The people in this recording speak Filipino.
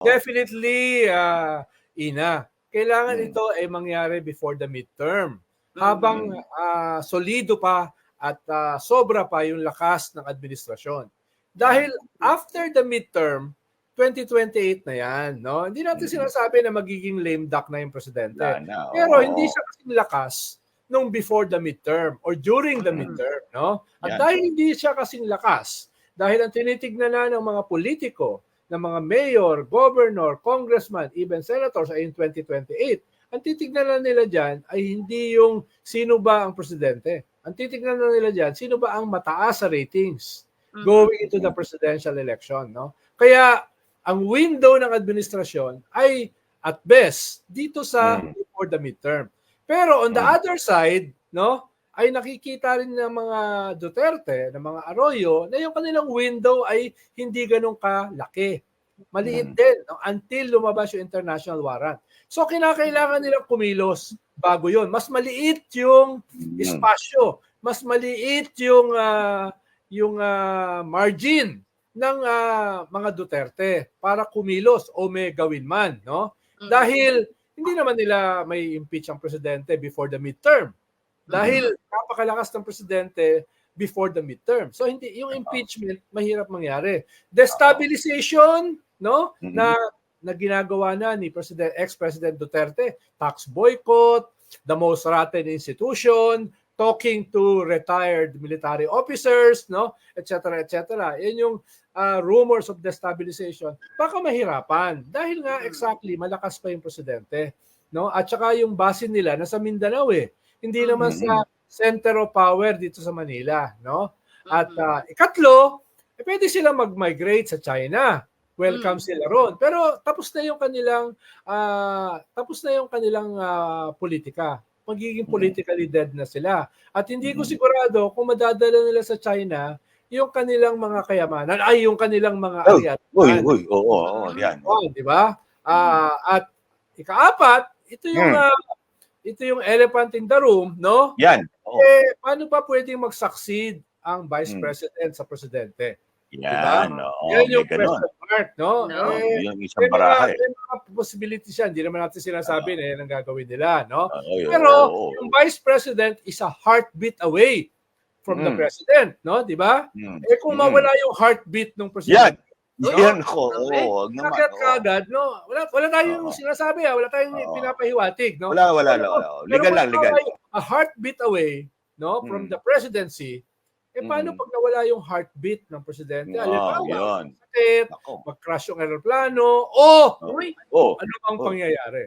Definitely, ah, Ina, kailangan Mm. ito ay mangyari before the midterm. Habang ah, solido pa at ah, sobra pa yung lakas ng administrasyon. Dahil after the midterm, 2028 na yan. No? Hindi natin Mm. sinasabi na magiging lame duck na yung presidente. Wala na, Pero oo. hindi siya kasing lakas nung before the midterm or during the Mm. midterm. No? At Yan. dahil hindi siya kasing lakas, dahil ang tinitignan na ng mga politiko, ng mga mayor, governor, congressman, even senators ay in 2028, ang titignan na nila dyan ay hindi yung sino ba ang presidente. Ang titignan na nila dyan, sino ba ang mataas sa ratings going into the presidential election. No? Kaya ang window ng administrasyon ay at best dito sa Mm. before the midterm. Pero on the Mm. other side, no, ay nakikita rin ng mga Duterte, ng mga Arroyo, na yung kanilang window ay hindi ganun kalaki. Maliit Mm. din no, until lumabas yung international warrant. So kinakailangan nilang kumilos bago yon. Mas maliit yung Mm. espasyo, mas maliit yung ah, yung ah, margin ng ah, mga Duterte para kumilos o may gawin man, no? Dahil hindi naman nila may impeach ang presidente before the midterm. Dahil napakalakas ng presidente before the midterm. So hindi yung impeachment mahirap mangyari. Destabilization, no? Mhm. Na na ginagawa na ni President ex-President Duterte, tax boycott, the most rotten institution, talking to retired military officers, no, etc. etc. Yan yung ah, rumors of destabilization. Baka mahirapan dahil nga exactly malakas pa yung presidente, no? At saka yung base nila nasa Mindanao eh. Hindi naman Mhm. sa center of power dito sa Manila, no? At ah, ikatlo, eh, pwede silang mag-migrate sa China. Welcome Mm. sila ron. Pero tapos na yung kanilang ah, tapos na yung kanilang ah, politika. Magiging Mhm. politically dead na sila. At hindi ko sigurado kung madadala nila sa China yung kanilang mga kayamanan ay yung kanilang mga Uy, arian. Uy, uy, oo, oo, yan. Oh, di ba? Ah, at ikaapat, ito yung Hmm. ah, ito yung elephant in the room, no? Yan. Oo. Eh, paano pa pwedeng mag-succeed ang vice Hmm. president sa presidente? Yan, oo. Yan May yung ganun. question mark, no? No. Eh, Yung may isang baraha eh. may mga possibilities yan. Hindi naman natin sinasabi na yan ang gagawin nila, no? Oo, Pero oo. yung vice president is a heartbeat away from the Mm. president, no? Di ba? Mm. Eh kung Mm. mawala yung heartbeat ng Yan. president, No? Yan ko. Oo, wag naman. Agad kaagad, no? Wala, wala tayong Oo. sinasabi, ha? wala tayong Oo. pinapahiwatig, no? Wala, wala, wala. pero Legal lang, legal. A heartbeat away, no, from Mm. the presidency, eh paano Mm. pag nawala yung heartbeat ng presidente? Ah, Halimbawa, yun. sakit, mag-crash yung aeroplano, o Oh. Uy, Oh, ano bang Oh. pangyayari?